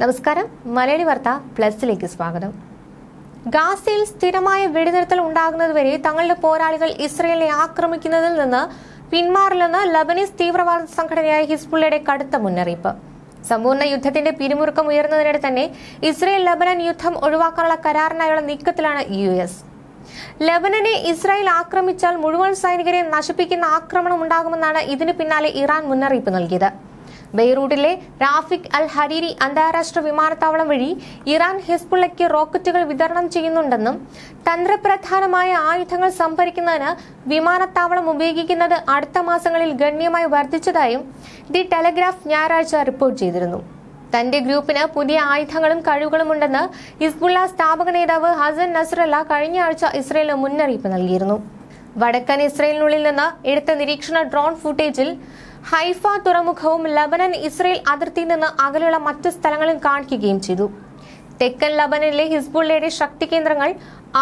നമസ്കാരം. മലയാളി വാർത്ത പ്ലസിലേക്ക് സ്വാഗതം. ഗാസയിൽ സ്ഥിരമായ വെടിനിർത്തൽ ഉണ്ടാകുന്നതുവരെ തങ്ങളുടെ പോരാളികൾ ഇസ്രയേലിനെ ആക്രമിക്കുന്നതിൽ നിന്ന് പിന്മാറില്ലെന്ന് ലബനീസ് തീവ്രവാദ സംഘടനയായ ഹിസ്ബുള്ളയുടെ കടുത്ത മുന്നറിയിപ്പ്. സമ്പൂർണ യുദ്ധത്തിന്റെ പിരിമുറുക്കം ഉയർന്നതിനിടെ തന്നെ ഇസ്രയേൽ ലബനൻ യുദ്ധം ഒഴിവാക്കാനുള്ള കരാറിനായുള്ള നീക്കത്തിലാണ് യു എസ്. ലബനനെ ഇസ്രായേൽ ആക്രമിച്ചാൽ മുഴുവൻ സൈനികരെ നശിപ്പിക്കുന്ന ആക്രമണം ഉണ്ടാകുമെന്നാണ് ഇതിനു പിന്നാലെ ഇറാൻ മുന്നറിയിപ്പ് നൽകിയത്. ബെയ്റൂട്ടിലെ റാഫിക് അൽ ഹരീരി അന്താരാഷ്ട്ര വിമാനത്താവളം വഴി ഇറാൻ ഹിസ്ബുള്ളയ്ക്ക് റോക്കറ്റുകൾ വിതരണം ചെയ്യുന്നുണ്ടെന്നും തന്ത്രപ്രധാനമായ ആയുധങ്ങൾ സംഭരിക്കുന്നതിന് വിമാനത്താവളം ഉപയോഗിക്കുന്നത് അടുത്ത മാസങ്ങളിൽ ഗണ്യമായി വർദ്ധിച്ചതായും ദി ടെലഗ്രാഫ് ഞായറാഴ്ച റിപ്പോർട്ട് ചെയ്തിരുന്നു. തന്റെ ഗ്രൂപ്പിന് പുതിയ ആയുധങ്ങളും കഴിവുകളും ഉണ്ടെന്ന് ഹിസ്ബുള്ള സ്ഥാപക നേതാവ് ഹസൻ നസ്രല്ല കഴിഞ്ഞ ആഴ്ച ഇസ്രയേലിന് മുന്നറിയിപ്പ് നൽകിയിരുന്നു. വടക്കൻ ഇസ്രയേലിനുള്ളിൽ നിന്ന് എടുത്ത നിരീക്ഷണ ഡ്രോൺ ഫുട്ടേജിൽ ഹൈഫ തുറമുഖവും ലബനൻ ഇസ്രയേൽ അതിർത്തിയിൽ നിന്ന് അകലെയുള്ള മറ്റു സ്ഥലങ്ങളും കാണിക്കുകയും ചെയ്തു. തെക്കൻ ലബനനിലെ ഹിസ്ബുള്ളയുടെ ശക്തി കേന്ദ്രങ്ങൾ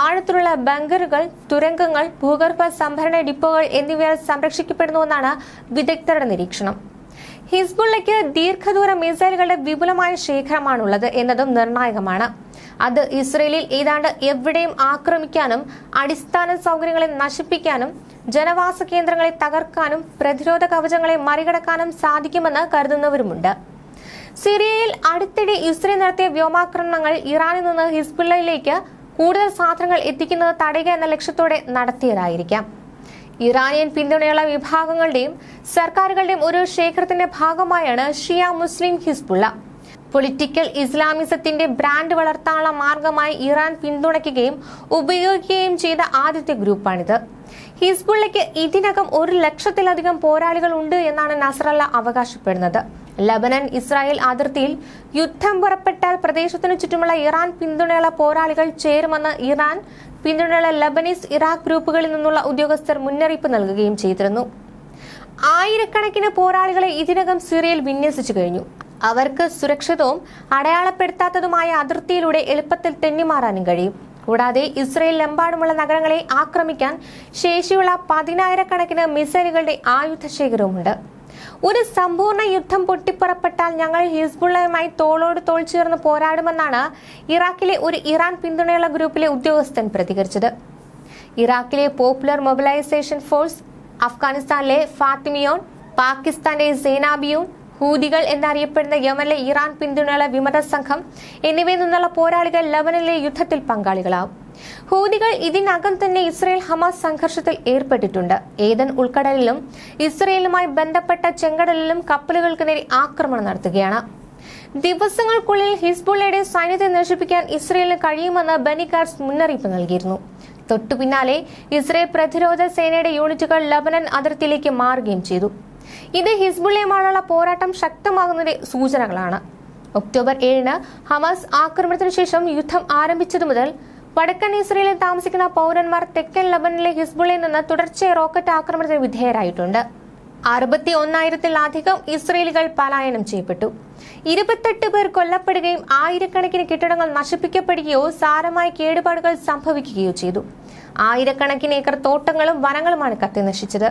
ആഴത്തിലുള്ള ബങ്കറുകൾ തുരങ്കങ്ങൾ ഭൂഗർഭ സംഭരണ ഡിപ്പോകൾ എന്നിവയാൽ സംരക്ഷിക്കപ്പെടുന്നുവെന്നാണ് വിദഗ്ധരുടെ നിരീക്ഷണം. ഹിസ്ബുള്ളയ്ക്ക് ദീർഘദൂര മിസൈലുകളുടെ വിപുലമായ ശേഖരമാണുള്ളത് എന്നതും നിർണായകമാണ്. അത് ഇസ്രയേലിൽ ഏതാണ്ട് എവിടെയും ആക്രമിക്കാനും അടിസ്ഥാന സൗകര്യങ്ങളെ നശിപ്പിക്കാനും ജനവാസ കേന്ദ്രങ്ങളെ തകർക്കാനും പ്രതിരോധ കവചങ്ങളെ മറികടക്കാനും സാധിക്കുമെന്ന് കരുതുന്നവരുമുണ്ട്. സിറിയയിൽ അടുത്തിടെ ഇസ്രയേൽ നടത്തിയ വ്യോമാക്രമണങ്ങൾ ഇറാനിൽ നിന്ന് ഹിസ്ബുള്ളയിലേക്ക് കൂടുതൽ സാധനങ്ങൾ എത്തിക്കുന്നത് തടയുക എന്ന ലക്ഷ്യത്തോടെ നടത്തിയതായിരിക്കാം. ഇറാനിയൻ പിന്തുണയുള്ള വിഭാഗങ്ങളുടെയും സർക്കാരുകളുടെയും ഒരു ശേഖരത്തിന്റെ ഭാഗമായാണ് ഷിയ മുസ്ലിം ഹിസ്ബുള്ള. പൊളിറ്റിക്കൽ ഇസ്ലാമിസത്തിന്റെ ബ്രാൻഡ് വളർത്താനുള്ള മാർഗമായി ഇറാൻ പിന്തുണയ്ക്കുകയും ഉപയോഗിക്കുകയും ചെയ്ത ആദ്യത്തെ ഗ്രൂപ്പാണിത്. ഹിസ്ബുള്ളയ്ക്ക് ഇതിനകം ഒരു ലക്ഷത്തിലധികം പോരാളികൾ ഉണ്ട് എന്നാണ് നസറല്ല അവകാശപ്പെടുന്നത്. ലബനൻ ഇസ്രായേൽ അതിർത്തിയിൽ യുദ്ധം പുറപ്പെട്ടാൽ പ്രദേശത്തിനു ചുറ്റുമുള്ള ഇറാൻ പിന്തുണയുള്ള പോരാളികൾ ചേരുമെന്ന് ഇറാൻ പിന്തുണയുള്ള ലബനീസ് ഇറാഖ് ഗ്രൂപ്പുകളിൽ നിന്നുള്ള ഉദ്യോഗസ്ഥർ മുന്നറിയിപ്പ് നൽകുകയും ചെയ്തിരുന്നു. ആയിരക്കണക്കിന് പോരാളികളെ ഇതിനകം സിറിയയിൽ വിന്യസിച്ചു കഴിഞ്ഞു. അവർക്ക് സുരക്ഷിതവും അടയാളപ്പെടുത്താത്തതുമായ അതിർത്തിയിലൂടെ എളുപ്പത്തിൽ തെന്നിമാറാനും കഴിയും. കൂടാതെ ഇസ്രയേലിലെമ്പാടുമുള്ള നഗരങ്ങളെ ആക്രമിക്കാൻ ശേഷിയുള്ള പതിനായിരക്കണക്കിന് മിസൈലുകളുടെ ആയുധ ശേഖരവുമുണ്ട് ഒരു സമ്പൂർണ യുദ്ധം പൊട്ടിപ്പുറപ്പെട്ടാൽ ഞങ്ങൾ ഹിസ്ബുള്ളയുമായി തോളോട് തോൾ ചേർന്ന് പോരാടുമെന്നാണ് ഇറാഖിലെ ഒരു ഇറാൻ പിന്തുണയുള്ള ഗ്രൂപ്പിലെ ഉദ്യോഗസ്ഥൻ പ്രതികരിച്ചത്. ഇറാഖിലെ പോപ്പുലർ മൊബിലൈസേഷൻ ഫോഴ്സ് അഫ്ഗാനിസ്ഥാനിലെ ഫാത്തിമിയോൺ പാകിസ്ഥാന്റെ സേനാബിയൂൺ ഹൂദികൾ എന്നറിയപ്പെടുന്ന യമനിലെ ഇറാൻ പിന്തുണയുള്ള വിമത സംഘം എന്നിവയിൽ നിന്നുള്ള പോരാളികൾ ലബനിലെ യുദ്ധത്തിൽ പങ്കാളികളാവും. ഹൂദികൾ ഇതിനകം തന്നെ ഇസ്രയേൽ ഹമാസ് സംഘർഷത്തിൽ ഏർപ്പെട്ടിട്ടുണ്ട്. ഏതൻ ഉൾക്കടലിലും ഇസ്രയേലുമായി ബന്ധപ്പെട്ട ചെങ്കടലിലും കപ്പലുകൾക്ക് നേരെ ആക്രമണം നടത്തുകയാണ്. ദിവസങ്ങൾക്കുള്ളിൽ ഹിസ്ബുള്ളയുടെ സൈന്യത്തെ നശിപ്പിക്കാൻ ഇസ്രയേലിന് കഴിയുമെന്ന് ബനികാർസ് മുന്നറിയിപ്പ് നൽകിയിരുന്നു. തൊട്ടു പിന്നാലെ ഇസ്രയേൽ പ്രതിരോധ സേനയുടെ യൂണിറ്റുകൾ ലബനൻ അതിർത്തിയിലേക്ക് മാറുകയും ചെയ്തു. ഇത് ഹിസ്ബുള്ളയുമായുള്ള പോരാട്ടം ശക്തമാകുന്നതിന്റെ സൂചനകളാണ്. ഒക്ടോബർ ഏഴിന് ഹമാസ് ആക്രമണത്തിനു ശേഷം യുദ്ധം ആരംഭിച്ചതു മുതൽ വടക്കൻ ഇസ്രയേലിൽ താമസിക്കുന്ന പൗരന്മാർ തെക്കൻ ലബനിലെ ഹിസ്ബുള്ളയിൽ നിന്ന് തുടർച്ചയായി റോക്കറ്റ് ആക്രമണത്തിന് വിധേയരായിട്ടുണ്ട്. അറുപത്തി ഒന്നായിരത്തിലധികം ഇസ്രയേലികൾ പലായനം ചെയ്യപ്പെട്ടു. ഇരുപത്തെട്ട് പേർ കൊല്ലപ്പെടുകയും ആയിരക്കണക്കിന് കെട്ടിടങ്ങൾ നശിപ്പിക്കപ്പെടുകയോ സാരമായ കേടുപാടുകൾ സംഭവിക്കുകയോ ചെയ്തു. ആയിരക്കണക്കിന് ഏക്കർ തോട്ടങ്ങളും വനങ്ങളുമാണ് കത്തിനശിച്ചത്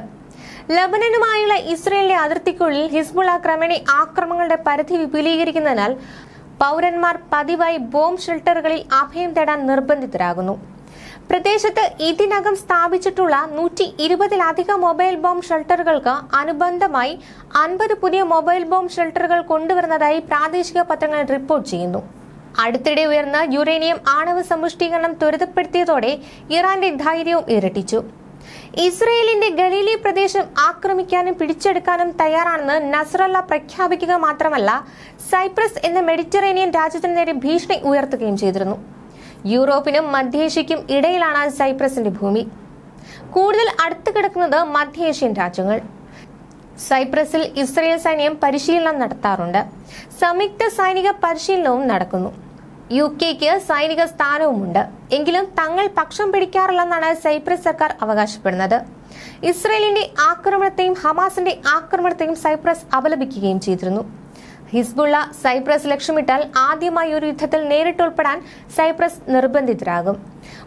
ലബനനുമായുള്ള ഇസ്രയേലിന്റെ അതിർത്തിക്കുള്ളിൽ ഹിസ്ബുൾ ക്രമേണ ആക്രമങ്ങളുടെ പരിധി വിപുലീകരിക്കുന്നതിനാൽ പൗരന്മാർ പതിവായി ബോംബ് ഷെൽട്ടറുകളിൽ അഭയം തേടാൻ നിർബന്ധിതരാകുന്നു. പ്രദേശത്ത് ഇതിനകം സ്ഥാപിച്ചിട്ടുള്ള നൂറ്റി ഇരുപതിലധികം മൊബൈൽ ബോംബ് ഷെൽട്ടറുകൾക്ക് അനുബന്ധമായി അൻപത് പുതിയ മൊബൈൽ ബോംബ് ഷെൽട്ടറുകൾ കൊണ്ടുവരുന്നതായി പ്രാദേശിക പത്രങ്ങൾ റിപ്പോർട്ട് ചെയ്യുന്നു. അടുത്തിടെ ഉയർന്ന യുറേനിയം ആണവ സമ്പുഷ്ടീകരണം ത്വരിതപ്പെടുത്തിയതോടെ ഇറാന്റെ ധൈര്യവും ഇരട്ടിച്ചു. ഇസ്രയേലിന്റെ ഗലീലി പ്രദേശം ആക്രമിക്കാനും പിടിച്ചെടുക്കാനും തയ്യാറാണെന്ന് നസറല്ല പ്രഖ്യാപിക്കുക മാത്രമല്ല സൈപ്രസ് എന്ന മെഡിറ്ററേനിയൻ രാജ്യത്തിന് നേരെ ഭീഷണി ഉയർത്തുകയും ചെയ്തിരുന്നു. യൂറോപ്പിനും മധ്യേഷ്യയ്ക്കും ഇടയിലാണ് സൈപ്രസിന്റെ ഭൂമി. കൂടുതൽ അടുത്ത് കിടക്കുന്നത് മധ്യേഷ്യൻ രാജ്യങ്ങൾ. സൈപ്രസിൽ ഇസ്രയേൽ സൈന്യം പരിശീലനം നടത്താറുണ്ട്. സംയുക്ത സൈനിക പരിശീലനവും നടക്കുന്നു. യു കെക്ക് സൈനിക സ്ഥാനവുമുണ്ട്. എങ്കിലും തങ്ങൾ പക്ഷം പിടിക്കാറില്ലെന്നാണ് സൈപ്രസ് സർക്കാർ അവകാശപ്പെടുന്നത്. ഇസ്രയേലിന്റെ ആക്രമണത്തെയും ഹമാസിന്റെ ആക്രമണത്തെയും സൈപ്രസ് അപലപിക്കുകയും ചെയ്തിരുന്നു. ഹിസ്ബുള്ള സൈപ്രസ് ലക്ഷ്യമിട്ടാൽ ആദ്യമായി ഒരു യുദ്ധത്തിൽ നേരിട്ടുൾപ്പെടാൻ സൈപ്രസ് നിർബന്ധിതരാകും.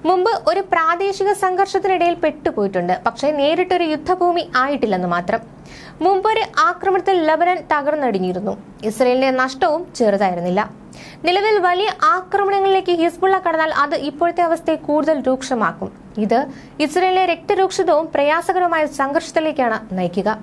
മുമ്പ് ഒരു പ്രാദേശിക സംഘർഷത്തിനിടയിൽ പെട്ടുപോയിട്ടുണ്ട്. പക്ഷേ നേരിട്ടൊരു യുദ്ധഭൂമി ആയിട്ടില്ലെന്ന് മാത്രം. മുമ്പൊരു ആക്രമണത്തിൽ ലബനൻ തകർന്നടിഞ്ഞിരുന്നു. ഇസ്രയേലിന്റെ നഷ്ടവും ചെറുതായിരുന്നില്ല. നിലവിൽ വലിയ ആക്രമണങ്ങളിലേക്ക് ഹിസ്ബുള്ള കടന്നാൽ അത് ഇപ്പോഴത്തെ അവസ്ഥയെ കൂടുതൽ രൂക്ഷമാക്കും. ഇത് ഇസ്രയേലിലെ രക്തരൂക്ഷിതവും പ്രയാസകരവുമായ സംഘർഷത്തിലേക്കാണ് നയിക്കുക.